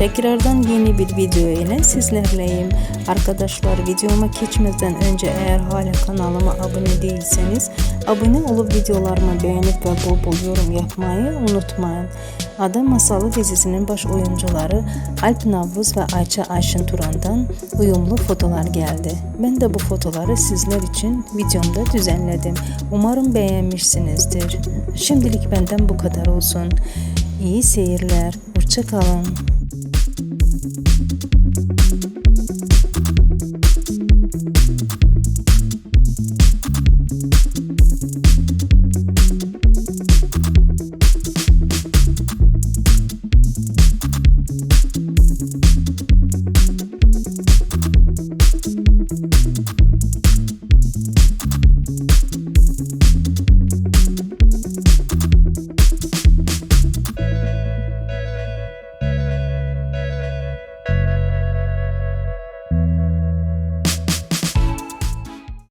Tekrardan yeni bir video ile sizlerleyim. Arkadaşlar videoma geçmeden önce eğer hala kanalıma abone değilseniz abone olup videolarımı beğenip ve bol bol yorum yapmayı unutmayın. Ada Masalı dizisinin baş oyuncuları Alp Navruz ve Ayça Ayşin Turan'dan uyumlu fotolar geldi. Ben de bu fotoları sizler için videomda düzenledim. Umarım beğenmişsinizdir. Şimdilik benden bu kadar olsun. İyi seyirler. Hoşça kalın.